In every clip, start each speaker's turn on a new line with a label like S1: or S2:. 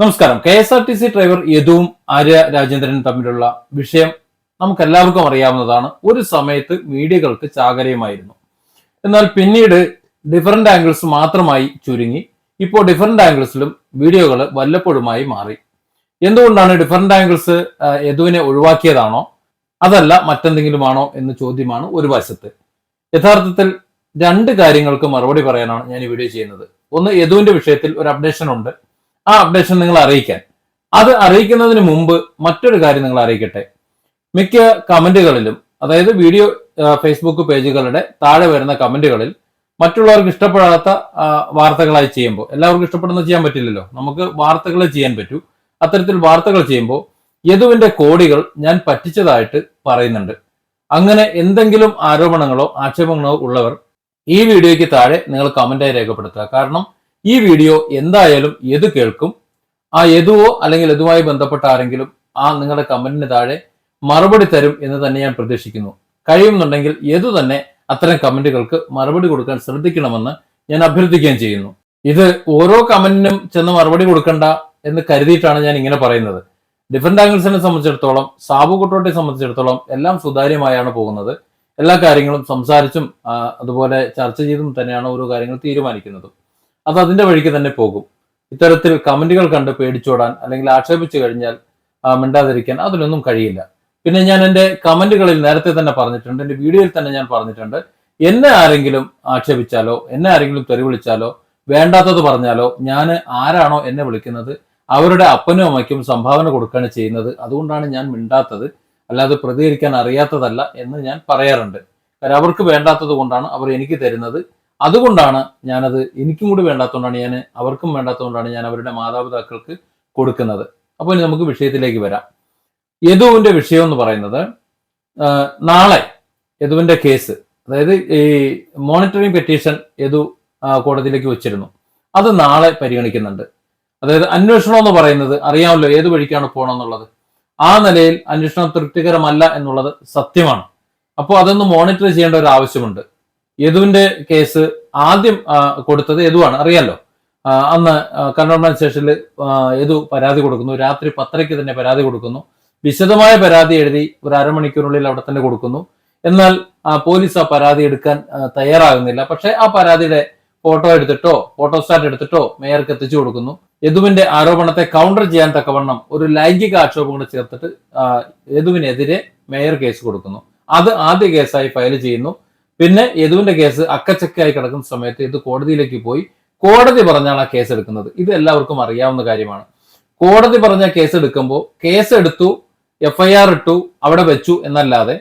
S1: നമസ്കാരം. K S R T C driver യദുവും Arya രാജേന്ദ്രനും തമ്മിലുള്ള വിഷയം നമുക്ക് എല്ലാവർക്കും അറിയാവുന്നതാണ്. ഒരു സമയത്ത് മീഡിയകൾക്ക് ചാകരയുമായിരുന്നു. എന്നാൽ പിന്നീട് ഡിഫറെന്റ് ആംഗിൾസ് മാത്രമായി ചുരുങ്ങി. ഇപ്പോൾ ഡിഫറെന്റ് ആംഗിൾസിലും വീഡിയോകൾ വല്ലപ്പോഴുമായി മാറി. എന്തുകൊണ്ടാണ് ഡിഫറെന്റ് ആംഗിൾസ് യദുവിനെ ഒഴിവാക്കിയതാണോ? അതല്ല മറ്റെന്തെങ്കിലുമാണോ എന്ന ചോദ്യമാണ് ഒരു വശത്ത്. യഥാർത്ഥത്തിൽ രണ്ട് കാര്യങ്ങൾക്ക് മറുപടി പറയാനാണ് ഞാൻ ഈ വീഡിയോ ചെയ്യുന്നത്. ഒന്ന് യദുവിന്റെ വിഷയത്തിൽ ഒരു അപ്ഡേഷൻ ഉണ്ട്. ആ അപ്ഡേഷൻ നിങ്ങൾ അറിയിക്കാൻ. അത് അറിയിക്കുന്നതിന് മുമ്പ് മറ്റൊരു കാര്യം നിങ്ങൾ അറിയിക്കട്ടെ. മിക്ക കമന്റുകളിലും അതായത് വീഡിയോ ഫേസ്ബുക്ക് പേജുകളുടെ താഴെ വരുന്ന കമന്റുകളിൽ മറ്റുള്ളവർക്ക് ഇഷ്ടപ്പെടാത്ത വാർത്തകളായി ചെയ്യുമ്പോൾ എല്ലാവർക്കും ഇഷ്ടപ്പെടുന്ന ചെയ്യാൻ പറ്റില്ലല്ലോ. നമുക്ക് വാർത്തകൾ ചെയ്യാൻ പറ്റൂ. അത്തരത്തിൽ വാർത്തകൾ ചെയ്യുമ്പോൾ യദുവിന്റെ കോടികൾ ഞാൻ പറ്റിച്ചതായിട്ട് പറയുന്നുണ്ട്. അങ്ങനെ എന്തെങ്കിലും ആരോപണങ്ങളോ ആക്ഷേപങ്ങളോ ഉള്ളവർ ഈ വീഡിയോയ്ക്ക് താഴെ നിങ്ങൾ കമന്റായി രേഖപ്പെടുത്തുക. കാരണം ഈ വീഡിയോ എന്തായാലും യദു കേൾക്കും? ആ എതുവോ അല്ലെങ്കിൽ എതുവായി ബന്ധപ്പെട്ട ആരെങ്കിലും ആ നിങ്ങളുടെ കമന്റിന് താഴെ മറുപടി തരും എന്ന് തന്നെ ഞാൻ പ്രതീക്ഷിക്കുന്നു. കഴിയുന്നുണ്ടെങ്കിൽ എതു തന്നെ അത്തരം കമന്റുകൾക്ക് മറുപടി കൊടുക്കാൻ ശ്രദ്ധിക്കണമെന്ന് ഞാൻ അഭ്യർത്ഥിക്കുകയും ചെയ്യുന്നു. ഇത് ഓരോ കമന്റിനും ചെന്ന് മറുപടി കൊടുക്കണ്ട എന്ന് കരുതിയിട്ടാണ് ഞാൻ ഇങ്ങനെ പറയുന്നത്. ഡിഫറെന്റ് ആംഗിൾസിനെ സംബന്ധിച്ചിടത്തോളം സാബു കുട്ടോട്ടെ സംബന്ധിച്ചിടത്തോളം എല്ലാം സുതാര്യമായാണ് പോകുന്നത്. എല്ലാ കാര്യങ്ങളും സംസാരിച്ചും അതുപോലെ ചർച്ച ചെയ്തും തന്നെയാണ് ഓരോ കാര്യങ്ങൾ തീരുമാനിക്കുന്നത്. അത് അതിന്റെ വഴിക്ക് തന്നെ പോകും. ഇത്തരത്തിൽ കമന്റുകൾ കണ്ട് പേടിച്ചോടാൻ അല്ലെങ്കിൽ ആക്ഷേപിച്ചു കഴിഞ്ഞാൽ മിണ്ടാതിരിക്കാൻ അതിലൊന്നും കഴിയില്ല. പിന്നെ ഞാൻ എന്റെ കമന്റുകളിൽ നേരത്തെ തന്നെ പറഞ്ഞിട്ടുണ്ട് എന്റെ വീഡിയോയിൽ തന്നെ ഞാൻ പറഞ്ഞിട്ടുണ്ട്. എന്നെ ആരെങ്കിലും ആക്ഷേപിച്ചാലോ എന്നെ ആരെങ്കിലും തെറി വിളിച്ചാലോ വേണ്ടാത്തത് പറഞ്ഞാലോ ഞാൻ ആരാണോ എന്നെ വിളിക്കുന്നത് അവരുടെ അപ്പനും അമ്മയ്ക്കും സംഭാവന കൊടുക്കുകയാണ് ചെയ്യുന്നത്. അതുകൊണ്ടാണ് ഞാൻ മിണ്ടാത്തത്. അല്ലാതെ പ്രതികരിക്കാൻ അറിയാത്തതല്ല എന്ന് ഞാൻ പറയാറുണ്ട്. കാരണം അവർക്ക് വേണ്ടാത്തത് കൊണ്ടാണ് അവർ എനിക്ക് തരുന്നത്. അതുകൊണ്ടാണ് ഞാനത് എനിക്കും കൂടി വേണ്ടാത്തതുകൊണ്ടാണ് ഞാൻ അവർക്കും വേണ്ടാത്തതുകൊണ്ടാണ് ഞാൻ അവരുടെ മാതാപിതാക്കൾക്ക് കൊടുക്കുന്നത്. അപ്പോൾ ഇനി നമുക്ക് വിഷയത്തിലേക്ക് വരാം. യദുവിന്റെ വിഷയം എന്ന് പറയുന്നത് നാളെ യദുവിന്റെ കേസ് അതായത് ഈ മോണിറ്ററിംഗ് പെറ്റീഷൻ യദു കോടതിയിലേക്ക് വെച്ചിരുന്നു. അത് നാളെ പരിഗണിക്കുന്നുണ്ട്. അതായത് അന്വേഷണം എന്ന് പറയുന്നത് അറിയാമല്ലോ ഏത് വഴിക്കാണ് പോകണമെന്നുള്ളത് ആ നിലയിൽ അന്വേഷണം തൃപ്തികരമല്ല എന്നുള്ളത് സത്യമാണ്. അപ്പോൾ അതൊന്ന് മോണിറ്റർ ചെയ്യേണ്ട ഒരു ആവശ്യമുണ്ട്. യദുവിന്റെ കേസ് ആദ്യം കൊടുത്തത് യദുവാണ്. അറിയാലോ? അന്ന് കണ്ടോൺമെന്റ് സ്റ്റേഷനിൽ യദു പരാതി കൊടുക്കുന്നു. രാത്രി പത്തരയ്ക്ക് തന്നെ പരാതി കൊടുക്കുന്നു. വിശദമായ പരാതി എഴുതി ഒരു അരമണിക്കൂറിനുള്ളിൽ അവിടെ തന്നെ കൊടുക്കുന്നു. എന്നാൽ പോലീസ് ആ പരാതി എടുക്കാൻ തയ്യാറാകുന്നില്ല. പക്ഷെ ആ പരാതിയുടെ ഫോട്ടോ എടുത്തിട്ടോ ഫോട്ടോസ്റ്റാറ്റ് എടുത്തിട്ടോ മേയർക്ക് എത്തിച്ചു കൊടുക്കുന്നു. യദുവിന്റെ ആരോപണത്തെ കൗണ്ടർ ചെയ്യാൻ തക്കവണ്ണം ഒരു ലൈംഗിക ആക്ഷേപം കൂടെ ചേർത്തിട്ട് യദുവിനെതിരെ മേയർ കേസ് കൊടുക്കുന്നു. അത് ആദ്യ കേസായി ഫയൽ ചെയ്യുന്നു. പിന്നെ യദുവിന്റെ കേസ് അക്കച്ചക്കയായി കിടക്കുന്ന സമയത്ത് ഇത് കോടതിയിലേക്ക് പോയി. കോടതി പറഞ്ഞാണ് ആ കേസ് എടുക്കുന്നത്. ഇത് എല്ലാവർക്കും അറിയാവുന്ന കാര്യമാണ്. കോടതി പറഞ്ഞ കേസ് എടുക്കുമ്പോൾ കേസ് എടുത്തു എഫ്ഐആർ ഇട്ടു അവിടെ വെച്ചു എന്നല്ലാതെ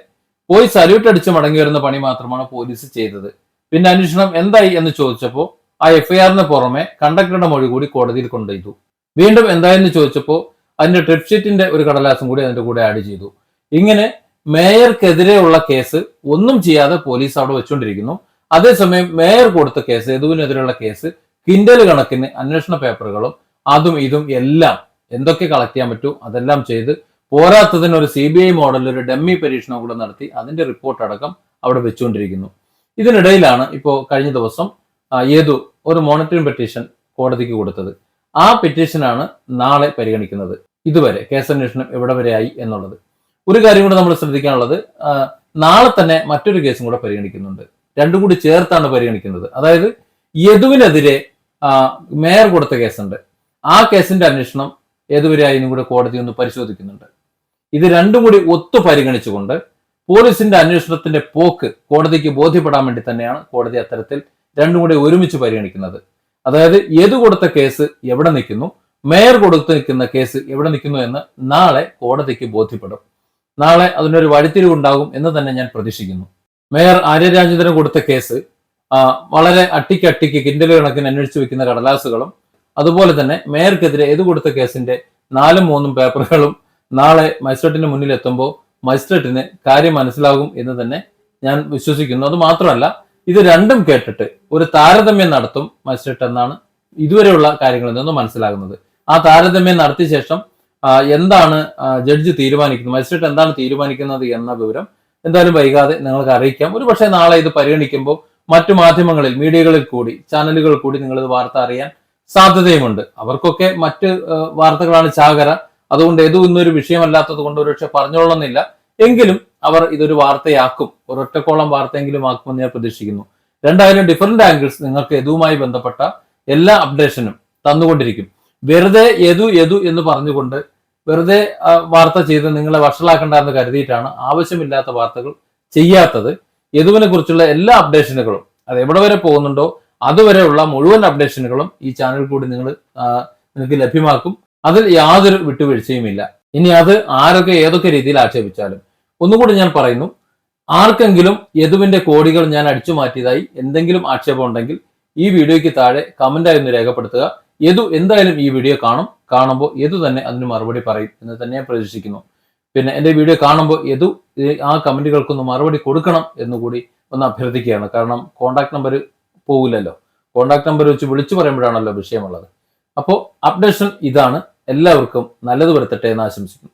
S1: പോയി സല്യൂട്ട് അടിച്ച് മടങ്ങി വരുന്ന പണി മാത്രമാണ് പോലീസ് ചെയ്തത്. പിന്നെ അന്വേഷണം എന്തായി എന്ന് ചോദിച്ചപ്പോൾ ആ എഫ്ഐആറിന് പുറമെ കണ്ടക്ടറുടെ മൊഴി കൂടി കോടതിയിൽ കൊണ്ടുപോയി വീണ്ടും എന്തായെന്ന് ചോദിച്ചപ്പോൾ അതിന്റെ ട്രിപ്ഷീറ്റിന്റെ ഒരു കടലാസും കൂടി അതിന്റെ കൂടെ ആഡ് ചെയ്തു. ഇങ്ങനെ മേയർക്കെതിരെയുള്ള കേസ് ഒന്നും ചെയ്യാതെ പോലീസ് അവിടെ വെച്ചുകൊണ്ടിരിക്കുന്നു അതേസമയം മേയർ കൊടുത്ത കേസ് യദുവിനെതിരെയുള്ള കേസ് കിൻഡൽ കണക്കിന് അന്വേഷണ പേപ്പറുകളും അതും ഇതും എല്ലാം എന്തൊക്കെ കളക്ട് ചെയ്യാൻ പറ്റൂ അതെല്ലാം ചെയ്ത് പോരാത്തതിന് ഒരു സി ബി ഐ മോഡലിൽ ഒരു ഡമ്മി പരീക്ഷണം കൂടെ നടത്തി അതിന്റെ റിപ്പോർട്ട് അടക്കം അവിടെ വെച്ചുകൊണ്ടിരിക്കുന്നു ഇതിനിടയിലാണ് ഇപ്പോൾ കഴിഞ്ഞ ദിവസം യേതു ഒരു മോണിറ്ററിംഗ് പെറ്റീഷൻ കോടതിക്ക് കൊടുത്തത്. ആ പെറ്റീഷനാണ് നാളെ പരിഗണിക്കുന്നത്. ഇതുവരെ കേസന്വേഷണം എവിടെ വരെയായി എന്നുള്ളത്. ഒരു കാര്യം കൂടെ നമ്മൾ ശ്രദ്ധിക്കാനുള്ളത് നാളെ തന്നെ മറ്റൊരു കേസും കൂടെ പരിഗണിക്കുന്നുണ്ട്. രണ്ടും കൂടി ചേർത്താണ് പരിഗണിക്കുന്നത്. അതായത് യദുവിനെതിരെ മേയർ കൊടുത്ത കേസുണ്ട്. ആ കേസിന്റെ അന്വേഷണം എന്നും കൂടെ കോടതി ഒന്ന് പരിശോധിക്കുന്നുണ്ട്. ഇത് രണ്ടും കൂടി ഒത്തു പരിഗണിച്ചുകൊണ്ട് പോലീസിന്റെ അന്വേഷണത്തിന്റെ പോക്ക് കോടതിക്ക് ബോധ്യപ്പെടാൻ വേണ്ടി തന്നെയാണ് കോടതി അത്തരത്തിൽ രണ്ടും കൂടി ഒരുമിച്ച് പരിഗണിക്കുന്നത്. അതായത് ഏത് കൊടുത്ത കേസ് എവിടെ നിൽക്കുന്നു മേയർ കൊടുത്ത് നിൽക്കുന്ന കേസ് എവിടെ നിൽക്കുന്നു എന്ന് നാളെ കോടതിക്ക് ബോധ്യപ്പെടും. നാളെ അതിനൊരു വഴിത്തിരിവുണ്ടാകും എന്ന് തന്നെ ഞാൻ പ്രതീക്ഷിക്കുന്നു. മേയർ ആര്യരാജേന്ദ്രൻ കൊടുത്ത കേസ് വളരെ അട്ടിക്കട്ടിക്ക് അട്ടിക്ക് കിൻഡൽ കണക്കിന് അന്വേഷിച്ചു വെക്കുന്ന കടലാസുകളും അതുപോലെ തന്നെ മേയർക്കെതിരെ ഏത് കൊടുത്ത കേസിന്റെ നാലും മൂന്നും പേപ്പറുകളും നാളെ മജിസ്ട്രേറ്റിന് മുന്നിൽ എത്തുമ്പോൾ മജിസ്ട്രേറ്റിന് കാര്യം മനസ്സിലാകും എന്ന് തന്നെ ഞാൻ വിശ്വസിക്കുന്നു. അത് മാത്രമല്ല ഇത് രണ്ടും കേട്ടിട്ട് ഒരു താരതമ്യം നടത്തും മജിസ്ട്രേറ്റ് എന്നാണ് ഇതുവരെയുള്ള കാര്യങ്ങളിൽ നിന്നും മനസ്സിലാകുന്നത്. ആ താരതമ്യം നടത്തിയ ശേഷം എന്താണ് ജഡ്ജ് തീരുമാനിക്കുന്നത്? മജിസ്ട്രേറ്റ് എന്താണ് തീരുമാനിക്കുന്നത് എന്ന വിവരം എന്തായാലും വൈകാതെ നിങ്ങൾക്ക് അറിയിക്കാം. ഒരു പക്ഷേ നാളെ ഇത് പരിഗണിക്കുമ്പോൾ മറ്റു മാധ്യമങ്ങളിൽ മീഡിയകളിൽ കൂടി ചാനലുകളിൽ കൂടി നിങ്ങൾ ഇത് വാർത്ത അറിയാൻ സാധ്യതയുമുണ്ട്. അവർക്കൊക്കെ മറ്റ് വാർത്തകളാണ് ചാകര. അതുകൊണ്ട് ഏതും ഇന്നൊരു വിഷയമല്ലാത്തത് കൊണ്ട് ഒരുപക്ഷെ പറഞ്ഞോളന്നില്ല എങ്കിലും അവർ ഇതൊരു വാർത്തയാക്കും. ഒരൊറ്റക്കോളം വാർത്തയെങ്കിലും ആക്കുമെന്ന് ഞാൻ പ്രതീക്ഷിക്കുന്നു. രണ്ടായാലും ഡിഫറെന്റ് ആംഗിൾസ് നിങ്ങൾക്ക് എതുവുമായി ബന്ധപ്പെട്ട എല്ലാ അപ്ഡേഷനും തന്നുകൊണ്ടിരിക്കും. വെറുതെ എതു എതു എന്ന് പറഞ്ഞുകൊണ്ട് വെറുതെ വാർത്ത ചെയ്ത് നിങ്ങളെ വഷളാക്കണ്ടെന്ന് കരുതിയിട്ടാണ് ആവശ്യമില്ലാത്ത വാർത്തകൾ ചെയ്യാത്തത്. യദുവിനെ കുറിച്ചുള്ള എല്ലാ അപ്ഡേഷനുകളും അത് എവിടെ വരെ പോകുന്നുണ്ടോ അതുവരെയുള്ള മുഴുവൻ അപ്ഡേഷനുകളും ഈ ചാനൽ കൂടി നിങ്ങൾ നിങ്ങൾക്ക് ലഭ്യമാക്കും. അതിൽ യാതൊരു വിട്ടുവീഴ്ചയുമില്ല. ഇനി അത് ആരൊക്കെ ഏതൊക്കെ രീതിയിൽ ആക്ഷേപിച്ചാലും. ഒന്നുകൂടി ഞാൻ പറയുന്നു ആർക്കെങ്കിലും യദുവിന്റെ കോടികൾ ഞാൻ അടിച്ചു മാറ്റിയതായി എന്തെങ്കിലും ആക്ഷേപം ഉണ്ടെങ്കിൽ ഈ വീഡിയോയ്ക്ക് താഴെ കമന്റായി ഒന്ന് രേഖപ്പെടുത്തുക. യദു എന്തായാലും ഈ വീഡിയോ കാണും. കാണുമ്പോൾ യദു തന്നെ അതിന് മറുപടി പറയും എന്ന് തന്നെ പ്രതീക്ഷിക്കുന്നു. പിന്നെ എന്റെ വീഡിയോ കാണുമ്പോൾ യദു ആ കമന്റുകൾക്കൊന്ന് മറുപടി കൊടുക്കണം എന്നുകൂടി ഒന്ന് അഭ്യർത്ഥിക്കുകയാണ്. കാരണം കോണ്ടാക്ട് നമ്പർ പോകില്ലല്ലോ കോണ്ടാക്ട് നമ്പർ വെച്ച് വിളിച്ചു പറയുമ്പോഴാണല്ലോ വിഷയമുള്ളത്. അപ്പോൾ അപ്ഡേഷൻ ഇതാണ്. എല്ലാവർക്കും നല്ലത് വരുത്തട്ടെ എന്ന് ആശംസിക്കുന്നു.